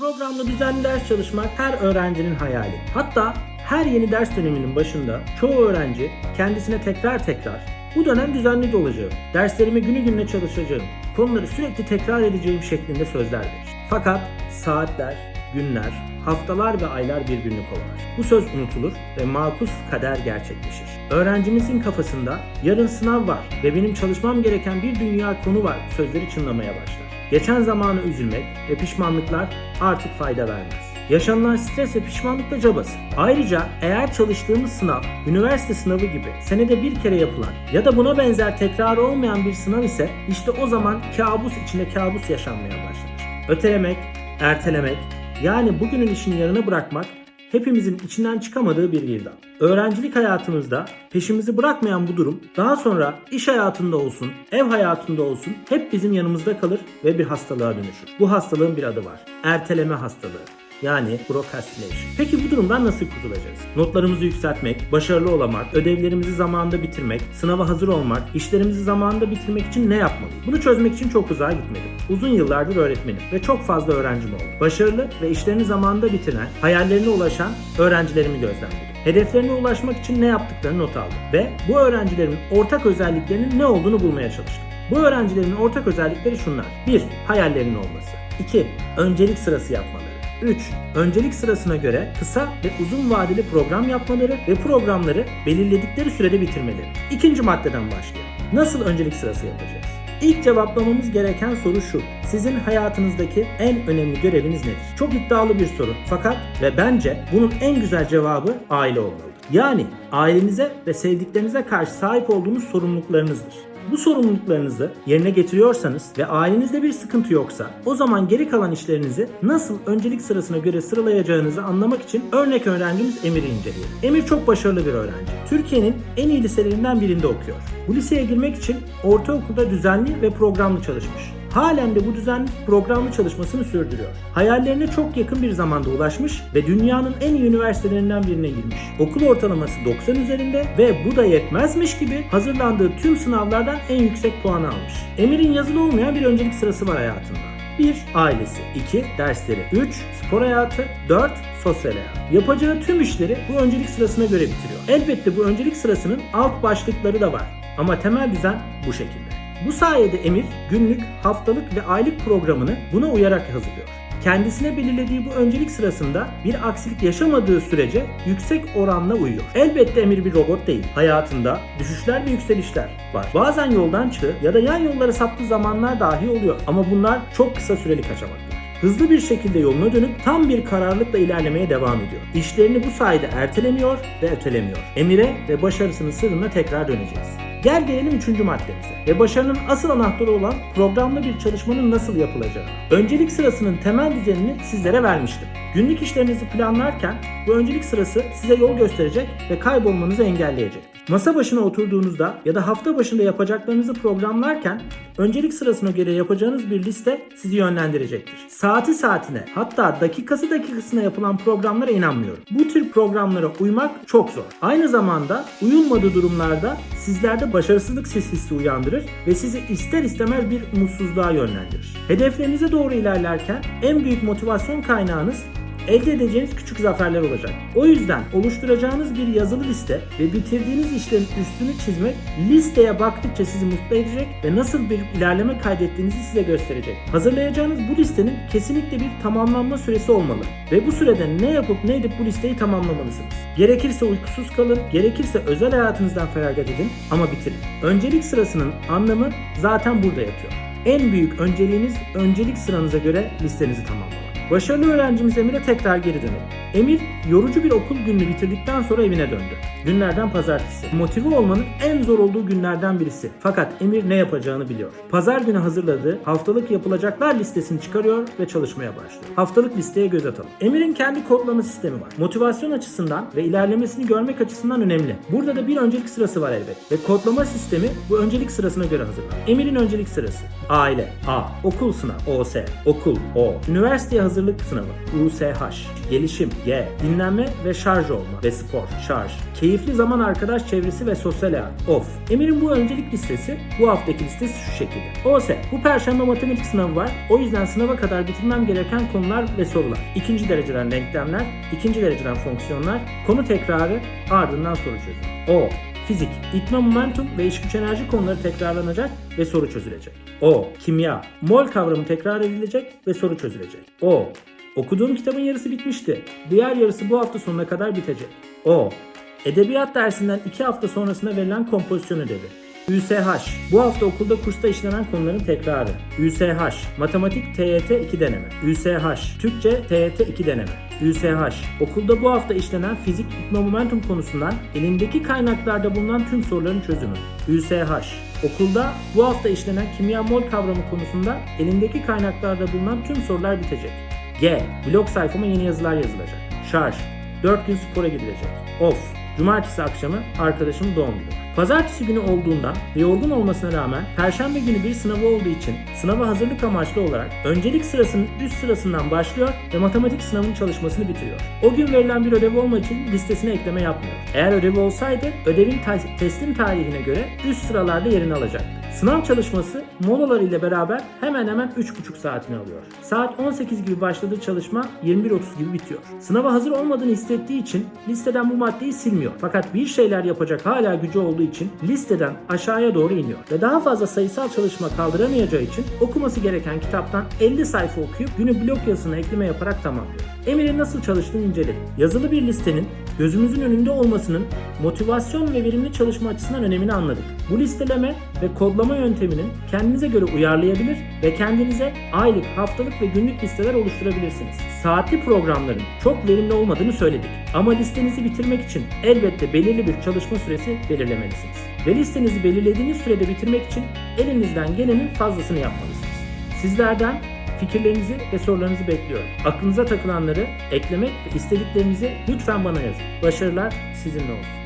Programlı düzenli ders çalışmak her öğrencinin hayali. Hatta her yeni ders döneminin başında çoğu öğrenci kendisine tekrar tekrar bu dönem düzenli de olacağım, derslerime günü gününe çalışacağım, konuları sürekli tekrar edeceğim şeklinde sözler verir. Fakat saatler, günler, haftalar ve aylar birbirini kovalar. Bu söz unutulur ve makus kader gerçekleşir. Öğrencimizin kafasında yarın sınav var ve benim çalışmam gereken bir dünya konu var sözleri çınlamaya başlar. Geçen zamanı üzülmek ve pişmanlıklar artık fayda vermez. Yaşanılan stres ve pişmanlık da cabası. Ayrıca eğer çalıştığımız sınav, üniversite sınavı gibi senede bir kere yapılan ya da buna benzer tekrar olmayan bir sınav ise işte o zaman kabus içinde kabus yaşanmaya başlanır. Ötelemek, ertelemek, yani bugünün işini yarına bırakmak hepimizin içinden çıkamadığı bir girdap. Öğrencilik hayatımızda peşimizi bırakmayan bu durum daha sonra iş hayatında olsun, ev hayatında olsun hep bizim yanımızda kalır ve bir hastalığa dönüşür. Bu hastalığın bir adı var. Erteleme hastalığı. Yani procrastination. Peki bu durumdan nasıl kurtulacağız? Notlarımızı yükseltmek, başarılı olamak, ödevlerimizi zamanında bitirmek, sınava hazır olmak, işlerimizi zamanında bitirmek için ne yapmalıyız? Bunu çözmek için çok uzağa gitmedim. Uzun yıllardır öğretmenim ve çok fazla öğrencim oldu. Başarılı ve işlerini zamanında bitiren, hayallerine ulaşan öğrencilerimi gözlemledim. Hedeflerine ulaşmak için ne yaptıklarını not aldım ve bu öğrencilerimin ortak özelliklerinin ne olduğunu bulmaya çalıştım. Bu öğrencilerin ortak özellikleri şunlar. 1. Hayallerinin olması. 2. Öncelik sırası yapmaları. 3. Öncelik sırasına göre kısa ve uzun vadeli program yapmaları ve programları belirledikleri sürede bitirmeleri. İkinci maddeden başlayalım. Nasıl öncelik sırası yapacağız? İlk cevaplamamız gereken soru şu. Sizin hayatınızdaki en önemli göreviniz nedir? Çok iddialı bir soru. Fakat ve bence bunun en güzel cevabı aile olmalıdır. Yani ailenize ve sevdiklerinize karşı sahip olduğunuz sorumluluklarınızdır. Bu sorumluluklarınızı yerine getiriyorsanız ve ailenizde bir sıkıntı yoksa o zaman geri kalan işlerinizi nasıl öncelik sırasına göre sıralayacağınızı anlamak için örnek öğrencimiz Emir'i inceleyelim. Emir çok başarılı bir öğrenci. Türkiye'nin en iyi liselerinden birinde okuyor. Bu liseye girmek için ortaokulda düzenli ve programlı çalışmış. Halen de bu düzenli programlı çalışmasını sürdürüyor. Hayallerine çok yakın bir zamanda ulaşmış ve dünyanın en iyi üniversitelerinden birine girmiş. Okul ortalaması 90 üzerinde ve bu da yetmezmiş gibi hazırlandığı tüm sınavlardan en yüksek puanı almış. Emir'in yazılı olmayan bir öncelik sırası var hayatında. 1. Ailesi 2. Dersleri 3. Spor hayatı 4. Sosyal hayat. Yapacağı tüm işleri bu öncelik sırasına göre bitiriyor. Elbette bu öncelik sırasının alt başlıkları da var. Ama temel düzen bu şekilde. Bu sayede Emir günlük, haftalık ve aylık programını buna uyarak hazırlıyor. Kendisine belirlediği bu öncelik sırasında bir aksilik yaşamadığı sürece yüksek oranla uyuyor. Elbette Emir bir robot değil. Hayatında düşüşler ve yükselişler var. Bazen yoldan çıktığı ya da yan yollara saptığı zamanlar dahi oluyor. Ama bunlar çok kısa süreli kaçamaklar. Hızlı bir şekilde yoluna dönüp tam bir kararlılıkla ilerlemeye devam ediyor. İşlerini bu sayede ertelemiyor ve ötelemiyor. Emire ve başarısının sırrına tekrar döneceğiz. Gel gelelim üçüncü maddemize ve başarının asıl anahtarı olan programlı bir çalışmanın nasıl yapılacağı. Öncelik sırasının temel düzenini sizlere vermiştim. Günlük işlerinizi planlarken bu öncelik sırası size yol gösterecek ve kaybolmanızı engelleyecek. Masa başına oturduğunuzda ya da hafta başında yapacaklarınızı programlarken öncelik sırasına göre yapacağınız bir liste sizi yönlendirecektir. Saati saatine hatta dakikası dakikasına yapılan programlara inanmıyorum. Bu tür programlara uymak çok zor. Aynı zamanda uyulmadığı durumlarda sizlerde başarısızlık hissi uyandırır ve sizi ister istemez bir mutsuzluğa yönlendirir. Hedeflerinize doğru ilerlerken en büyük motivasyon kaynağınız elde edeceğiniz küçük zaferler olacak. O yüzden oluşturacağınız bir yazılı liste ve bitirdiğiniz işlerin üstünü çizmek listeye baktıkça sizi mutlu edecek ve nasıl bir ilerleme kaydettiğinizi size gösterecek. Hazırlayacağınız bu listenin kesinlikle bir tamamlanma süresi olmalı ve bu sürede ne yapıp ne edip bu listeyi tamamlamalısınız. Gerekirse uykusuz kalın, gerekirse özel hayatınızdan feragat edin ama bitirin. Öncelik sırasının anlamı zaten burada yatıyor. En büyük önceliğiniz öncelik sıranıza göre listenizi tamamlamak. Başarılı öğrencimiz Emir'e tekrar geri dönelim. Emir yorucu bir okul gününü bitirdikten sonra evine döndü. Günlerden pazartesi. Motive olmanın en zor olduğu günlerden birisi. Fakat Emir ne yapacağını biliyor. Pazar günü hazırladığı haftalık yapılacaklar listesini çıkarıyor ve çalışmaya başlıyor. Haftalık listeye göz atalım. Emir'in kendi kodlama sistemi var. Motivasyon açısından ve ilerlemesini görmek açısından önemli. Burada da bir öncelik sırası var elbet. Ve kodlama sistemi bu öncelik sırasına göre hazırlanır. Emir'in öncelik sırası. Aile A. Okul sınavı OS. Okul O. Üniversiteye hazırlık sınavı USH. Gelişim G. Dinlenme ve şarj olma ve spor. Şarj. Keyifli zaman arkadaş çevresi ve sosyal hayat. Of. Emir'in bu öncelik listesi bu haftaki listesi şu şekilde. OS. Bu perşembe matematik sınavı var. O yüzden sınava kadar bitirmem gereken konular ve sorular. İkinci dereceden denklemler, ikinci dereceden fonksiyonlar, konu tekrarı, ardından soru çözümü. O. Fizik, itme momentum ve iş güç enerji konuları tekrarlanacak ve soru çözülecek. O. Kimya, mol kavramı tekrar edilecek ve soru çözülecek. O. Okuduğum kitabın yarısı bitmişti. Diğer yarısı bu hafta sonuna kadar bitecek. O. Edebiyat dersinden 2 hafta sonrasında verilen kompozisyon ödevi. ÜSH. Bu hafta okulda kursta işlenen konuların tekrarı. ÜSH. Matematik TYT 2 deneme. ÜSH. Türkçe TYT 2 deneme. ÜSH. Okulda bu hafta işlenen fizik momentum konusundan elindeki kaynaklarda bulunan tüm soruların çözümü. ÜSH. Okulda bu hafta işlenen kimya mol kavramı konusunda elindeki kaynaklarda bulunan tüm sorular bitecek. G. Blog sayfama yeni yazılar yazılacak. Şarj. 4 gün spora gidilecek. Off. Cumartesi akşamı arkadaşımın doğum günü. Pazartesi günü olduğundan ve yorgun olmasına rağmen Perşembe günü bir sınavı olduğu için sınava hazırlık amaçlı olarak öncelik sırasının üst sırasından başlıyor ve matematik sınavının çalışmasını bitiriyor. O gün verilen bir ödev olmadığı için listesine ekleme yapmıyor. Eğer ödevi olsaydı ödevin teslim tarihine göre üst sıralarda yerini alacaktı. Sınav çalışması molalar ile beraber hemen hemen 3,5 saatini alıyor. Saat 18 gibi başladığı çalışma 21.30 gibi bitiyor. Sınava hazır olmadığını hissettiği için listeden bu maddeyi silmiyor. Fakat bir şeyler yapacak hala gücü olduğu için listeden aşağıya doğru iniyor. Ve daha fazla sayısal çalışma kaldıramayacağı için okuması gereken kitaptan 50 sayfa okuyup günü blok yazısına ekleme yaparak tamamlıyor. Emir'in nasıl çalıştığını inceledik. Yazılı bir listenin gözümüzün önünde olmasının motivasyon ve verimli çalışma açısından önemini anladık. Bu listeleme ve kodlama yönteminin kendinize göre uyarlayabilir ve kendinize aylık, haftalık ve günlük listeler oluşturabilirsiniz. Saatli programların çok verimli olmadığını söyledik. Ama listenizi bitirmek için elbette belirli bir çalışma süresi belirlemelisiniz. Ve listenizi belirlediğiniz sürede bitirmek için elinizden gelenin fazlasını yapmalısınız. Sizlerden fikirlerinizi ve sorularınızı bekliyorum. Aklınıza takılanları eklemek ve istediklerinizi lütfen bana yazın. Başarılar sizinle olsun.